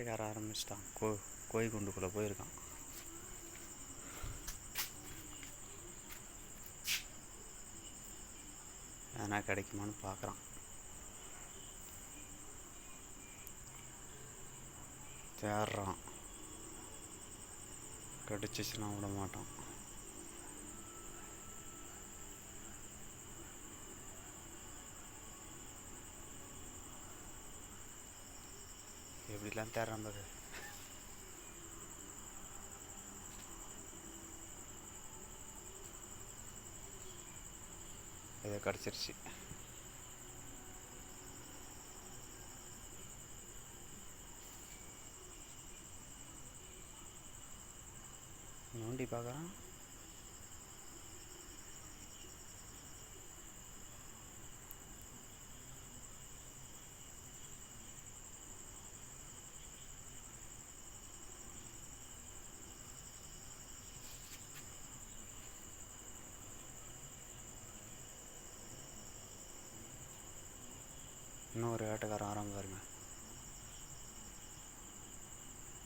வேட்டைக்கார ஆரம்பிச்சிட்டான். கோ கோழி குண்டுக்குள்ளே போயிருக்கான். எதனா கிடைக்குமான்னு பார்க்குறான் தேடுறான் கிடச்சிச்சுன்னா விட மாட்டான். எப்படிலாம் தேடுறான் பாரு இதை கிடச்சிருச்சு நோண்டி பார்க்குறான் இன்னும் ஒரு வேட்டைக்காரன் ஆரம் பாருங்க.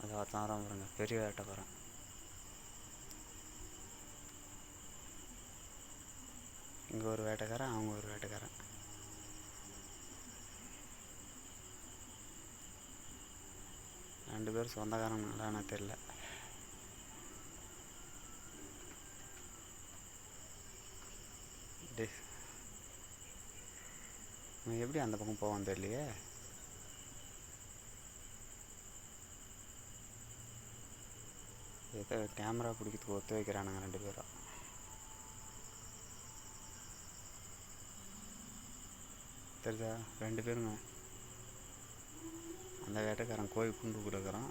அது அதான் ஆரம் பாருங்க பெரிய வேட்டைக்காரன். இங்கே ஒரு வேட்டைக்காரன் அவங்க ஒரு வேட்டைக்காரன். ரெண்டு பேரும் சொந்தக்காரங்களான்னு எனக்கு தெரில டே இவன் எப்படி அந்த பக்கம் போவோம் தெரியலையே? ஏதோ கேமரா பிடிக்கிறதுக்கு ஒத்து வைக்கிறானுங்க ரெண்டு பேரும். தெரியுதா ரெண்டு பேருங்க. அந்த வேட்டைக்காரன் கோயில் குண்டு கொடுக்குறான்.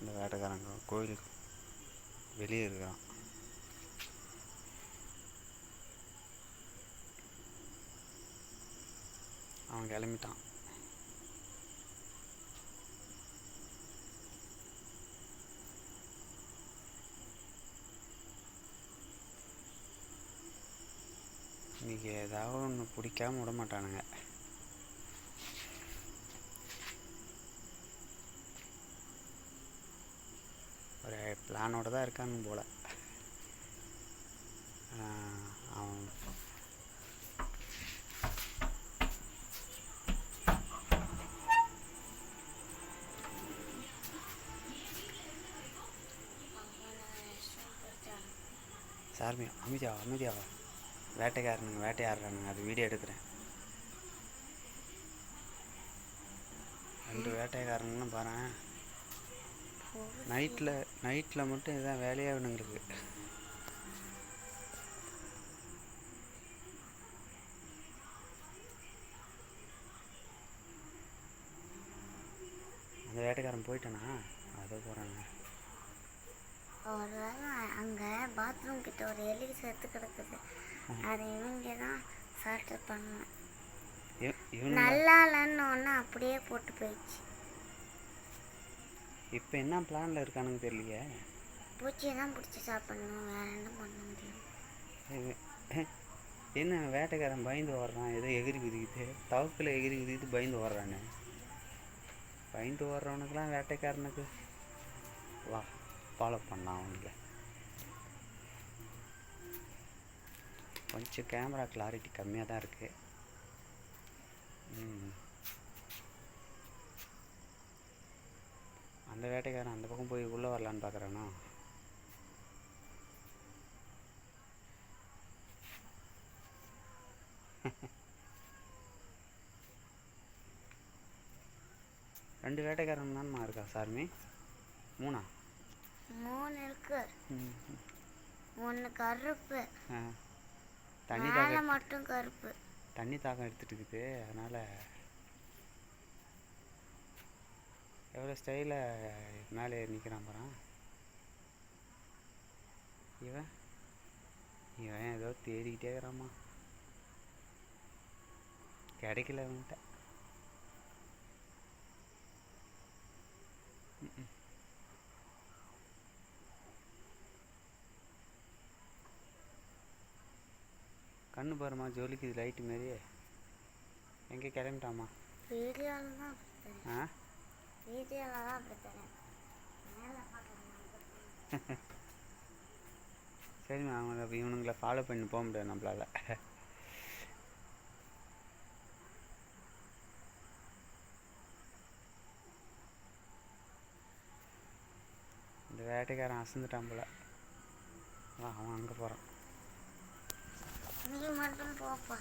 இந்த வேட்டைக்காரன் கோயிலுக்கு வெளியே இருக்கிறான் அவன் கிளம்பிட்டான். இன்னைக்கு ஏதாவது ஒன்று பிடிக்காம விட மாட்டானுங்க. ஒரு பிளானோட தான் இருக்கான்னு போல. சார்மி அமைதியா அமைதியாவா? வேட்டைக்காரனுங்க வேட்டையாடுறானுங்க. அது வீடியோ எடுக்கிறேன். ரெண்டு வேட்டைக்காரங்களும் பாரு நைட்டில் நைட்டில் மட்டும் இதுதான் வேலையாக இவனுங்களுக்கு அந்த வேட்டைக்காரன் போயிட்டானா? அதோ போகிறாங்க ஒருவேளை அங்கே பாத்ரூம் கிட்ட ஒரு எலி செத்து கிடக்குது. அதை இவங்க தான் சால்ட் பண்ணணும் இவனு நல்லா இல்லைன்னு ஒன்று அப்படியே போட்டு போயிடுச்சு. இப்போ என்ன பிளானில் இருக்கானுங்க தெரியலையே? பூச்சியை தான் பிடிச்சி சாப்பிடணும். வேற என்ன பண்ண முடியும்? என்ன வேட்டைக்காரன் பயந்து ஓடுறான்? ஏதோ எகிரி குதிக்குது. தவக்கில் எகிரி குதிக்குது பயந்து ஓடுறானே. பயந்து ஓடுறவனுக்கெல்லாம் வேட்டைக்காரனுக்கு வா. ஃபாலோ பண்ணலாம் அவனுக்கு கொஞ்சம் கேமரா கிளாரிட்டி கம்மியாக தான் இருக்குது அந்த வேட்டைக்காரன் அந்த பக்கம் போய் உள்ளே வரலான்னு பார்க்குறானா ரெண்டு வேட்டைக்காரன் தான்மா இருக்கா சார்மி? மூணா? மூணு இருக்கு. ம் ஒன்று கருப்பு. தண்ணி தாகம் மட்டும் கருப்பு. தண்ணி தாகம் எடுத்துட்டு இருக்குது. அதனால் எவ்வளோ ஸ்டைலாக மேலே ஏறி நிற்கிறான் பாறான் இவன் இவன் ஏதோ தேடிக்கிட்டே இருக்கிறாம்மா கிடைக்கல அவன்கிட்ட. ம்ம். கண்ணு பாருமா ஜொலிக்குது லைட்டு மாரி. எங்கே கிளம்பிட்டாமா ஆ? சரிம்மா அவங்க அப்ப இவனுங்களை ஃபாலோ பண்ணி போக முடியாது நம்மளால. இந்த வேட்டைக்காரன் அசந்துட்டான் போல. வா, அவன் அங்கே போகிறான் மட்டும் போப்பா.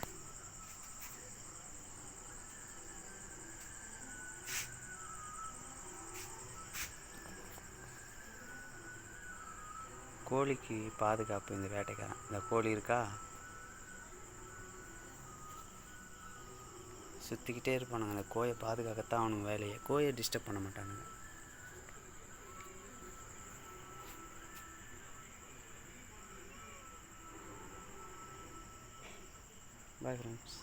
கோழிக்கு பாதுகாப்பு இந்த வேட்டைக்காரன். இந்த கோழி இருக்கா? சுற்றிக்கிட்டே இருப்பானுங்க. அந்த கோயை பாதுகாக்கத்தான் அவனுங்க வேலையை. கோயை டிஸ்டர்ப் பண்ண மாட்டானுங்க. Bye friends